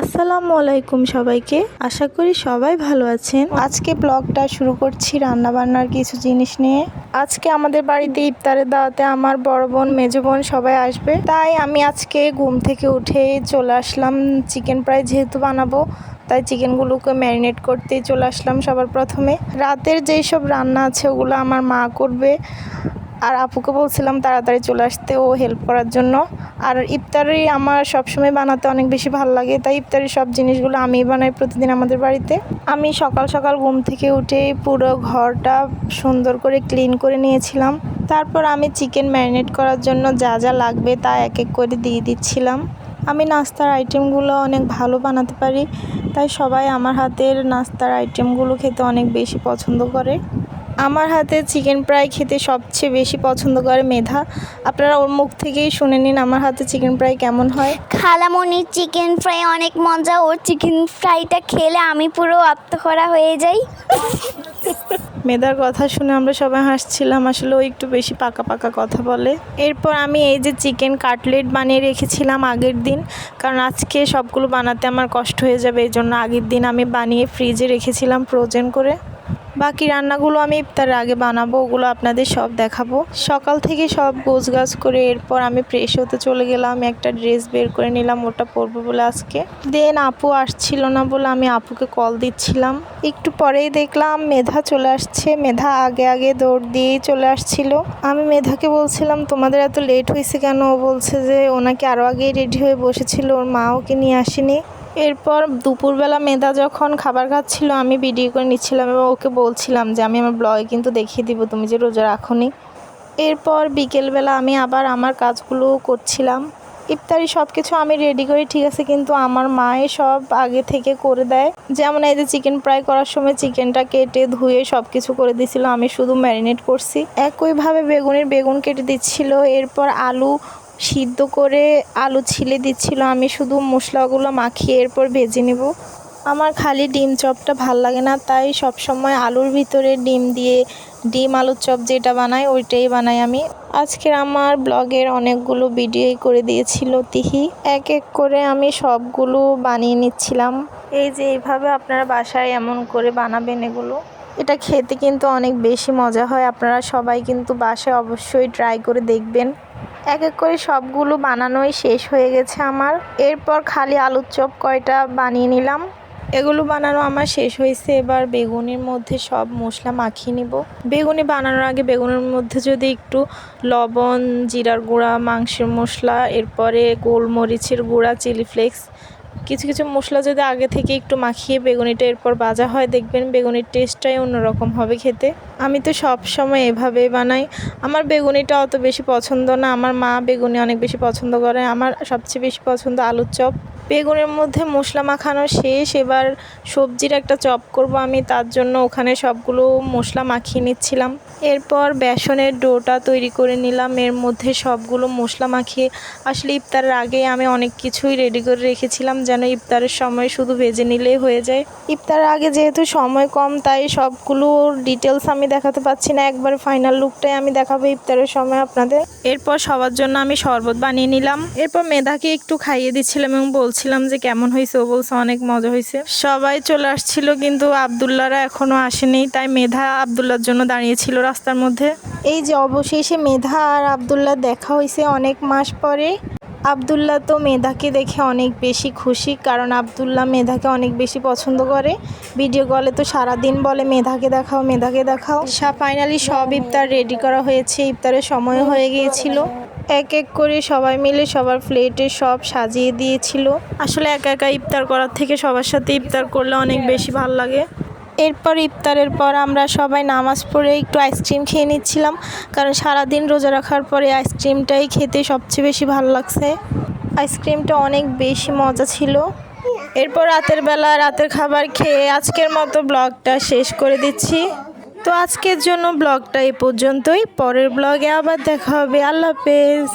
আসসালামু আলাইকুম সবাইকে। আশা করি সবাই ভালো আছেন। আজকে ব্লগটা শুরু করছি রান্না বান্নার কিছু জিনিস নিয়ে। আজকে আমাদের বাড়িতে ইফতারের দাওয়াতে আমার বড় বোন, মেজো বোন সবাই আসবে। তাই আমি আজকে ঘুম থেকে উঠে চলে আসলাম চিকেন ফ্রাই যেহেতু বানাবো, তাই চিকেনগুলোকে ম্যারিনেট করতেই চলে আসলাম সবার প্রথমে। রাতের যেই সব রান্না আছে ওগুলো আমার মা করবে। আর আপুকে বলছিলাম তাড়াতাড়ি চলে আসতে ও হেল্প করার জন্য। আর ইফতারি আমার সবসময় বানাতে অনেক বেশি ভালো লাগে, তাই ইফতারি সব জিনিসগুলো আমি বানাই প্রতিদিন আমাদের বাড়িতে। আমি সকাল সকাল ঘুম থেকে উঠে পুরো ঘরটা সুন্দর করে ক্লিন করে নিয়েছিলাম। তারপর আমি চিকেন ম্যারিনেট করার জন্য যা যা লাগবে তা এক এক করে দিয়ে দিচ্ছিলাম। আমি নাস্তার আইটেমগুলো অনেক ভালো বানাতে পারি, তাই সবাই আমার হাতের নাস্তার আইটেমগুলো খেতে অনেক বেশি পছন্দ করে। আমার হাতে চিকেন ফ্রাই খেতে সবচেয়ে বেশি পছন্দ করে মেধা। আপনারা ওর মুখ থেকেই শুনে নিন আমার হাতে চিকেন ফ্রাই কেমন হয়। খালামণির চিকেন ফ্রাই অনেক মজা। ওর চিকেন ফ্রাইটা খেলে আমি পুরো আত্মহরা হয়ে যাই। মেধার কথা শুনে আমরা সবাই হাসছিলাম আসলে ও একটু বেশি পাকা পাকা কথা বলে। এরপর আমি এই যে চিকেন কাটলেট বানিয়ে রেখেছিলাম আগের দিন কারণ আজকে সবগুলো বানাতে আমার কষ্ট হয়ে যাবে এই জন্য আগের দিন আমি বানিয়ে ফ্রিজে রেখেছিলাম ফ্রোজেন করে। বাকি রান্নাগুলো আমি ইফতারের আগে বানাবো, ওগুলো আপনাদের সব দেখাবো। সকাল থেকে সব গোছগাছ করে এরপর আমি ফ্রেশ হতে চলে গেলাম, একটা ড্রেস বের করে নিলাম, ওটা পরবো বলে আজকে। দেন আপু আসছিল না বলে আমি আপুকে কল দিচ্ছিলাম। একটু পরেই দেখলাম মেধা চলে আসছে, মেধা আগে আগে দৌড় দিয়েই চলে আসছিল। আমি মেধাকে বলছিলাম, তোমাদের এত লেট হয়েছে কেন? ও বলছে যে ওনাকে আরও আগেই রেডি হয়ে বসেছিল, ওর মা ওকে নিয়ে আসেনি। এরপর দুপুরবেলা মেধা যখন খাবার খাচ্ছিল, আমি ভিডিও করে নিচ্ছিলাম এবং ওকে বলছিলাম যে, আমি আমার ব্লগে কিন্তু দেখিয়ে দিব, তুমি যে রোজা রাখোনি। এরপর বিকেলবেলা আমি আবার আমার কাজগুলো করছিলাম। ইফতারি সব কিছু আমি রেডি করি, ঠিক আছে, কিন্তু আমার মায়ে সব আগে থেকে করে দেয়। যেমন এই যে চিকেন ফ্রাই করার সময় চিকেনটা কেটে ধুয়ে সব কিছু করে দিছিল আমি শুধু ম্যারিনেট করছি। একইভাবে বেগুনের বেগুন কেটে দিচ্ছিল, এরপর আলু সিদ্ধ করে আলু ছিলে দিচ্ছিল, আমি শুধু মশলাগুলো মাখিয়ে এরপর ভেজে নেব। আমার খালি ডিম চপটা ভালো লাগে না, তাই সব সময় আলুর ভিতরে ডিম দিয়ে ডিম আলুর চপ যেটা বানাই ওইটাই বানাই আমি। আজকের আমার ব্লগের অনেকগুলো ভিডিওই করে দিয়েছিল তিহি। এক এক করে আমি সবগুলো বানিয়ে নিচ্ছিলাম। এই যে এইভাবে আপনারা বাসায় এমন করে বানাবেন এগুলো। এটা খেতে কিন্তু অনেক বেশি মজা হয়, আপনারা সবাই কিন্তু বাসায় অবশ্যই ট্রাই করে দেখবেন। এক এক করে সবগুলো বানানোই শেষ হয়ে গেছে আমার। এরপর খালি আলুর চপ কয়টা বানিয়ে নিলাম। এগুলো বানানো আমার শেষ হয়েছে। এবার বেগুনের মধ্যে সব মশলা মাখিয়ে নিব। বেগুনি বানানোর আগে বেগুনের মধ্যে যদি একটু লবণ, জিরার গুঁড়া, মাংসের মশলা, এরপরে গোলমরিচের গুঁড়া, চিলি ফ্লেক্স কিছু কিছু মশলা যদি আগে থেকে একটু মাখিয়ে বেগুনিটা এরপর ভাজা হয়, দেখবেন বেগুনির টেস্টটাই অন্যরকম হবে খেতে। আমি তো সব সময় এভাবেই বানাই। আমার বেগুনিটা অত বেশি পছন্দ না। আমার মা বেগুনি অনেক বেশি পছন্দ করে। আমার সবচেয়ে বেশি পছন্দ আলুর চপ। বেগুনের মধ্যে মশলা মাখানো শেষ, এবার সবজির একটা চপ করব আমি, তার জন্য ওখানে সবগুলো মশলা মাখিয়ে নিচ্ছিলাম। এরপর বেসনের ডোটা তৈরি করে নিলাম, এর মধ্যে সবগুলো মশলা মাখিয়ে, আসলে ইফতারের আগে আমি অনেক কিছুই রেডি করে রেখেছিলাম, যেন ইফতারের সময় শুধু ভেজে নিলেই হয়ে যায়। ইফতারের আগে যেহেতু সময় কম, তাই সবগুলো ডিটেলস আমি দেখাতে পাচ্ছি না, একবারে ফাইনাল লুকটাই আমি দেখাবো ইফতারের সময় আপনাদের। এরপর সবার জন্য আমি শরবত বানিয়ে নিলাম। এরপর মেধাকে একটু খাইয়ে দিচ্ছিলাম এবং বলছিলাম যে কেমন হয়েছে, ও বলছে অনেক মজা হয়েছে। সবাই চলে আসছিল কিন্তু আবদুল্লারা এখনও আসেনি, তাই মেধা আবদুল্লার জন্য দাঁড়িয়েছিল রাস্তার মধ্যে। এই যে অবশেষে মেধা আর আবদুল্লাহ দেখা হয়েছে অনেক মাস পরে। আবদুল্লাহ তো মেধাকে দেখে অনেক বেশি খুশি, কারণ আবদুল্লাহ মেধাকে অনেক বেশি পছন্দ করে। ভিডিও কলে তো সারাদিন বলে, মেধাকে দেখাও মেধাকে দেখাও। ফাইনালি সব ইফতার রেডি করা হয়েছে, ইফতারের সময় হয়ে গিয়েছিল। এক এক করে সবাই মিলে সবার প্লেটে সব সাজিয়ে দিয়েছিল। আসলে একা একা ইফতার করার থেকে সবার সাথে ইফতার করলে অনেক বেশি ভালো লাগে। এরপর ইফতারের পর আমরা সবাই নামাজ পড়ে একটু আইসক্রিম খেয়ে নিচ্ছিলাম, কারণ সারাদিন রোজা রাখার পরে আইসক্রিমটাই খেতে সবচেয়ে বেশি ভালো লাগছে। আইসক্রিমটা অনেক বেশি মজা ছিল। এরপর রাতের বেলা রাতের খাবার খেয়ে আজকের মতো ব্লগটা শেষ করে দিচ্ছি। তো আজকের জন্য ব্লগটা এই পর্যন্তই। পরের ব্লগে আবার দেখা হবে। আল্লাহ হাফেজ।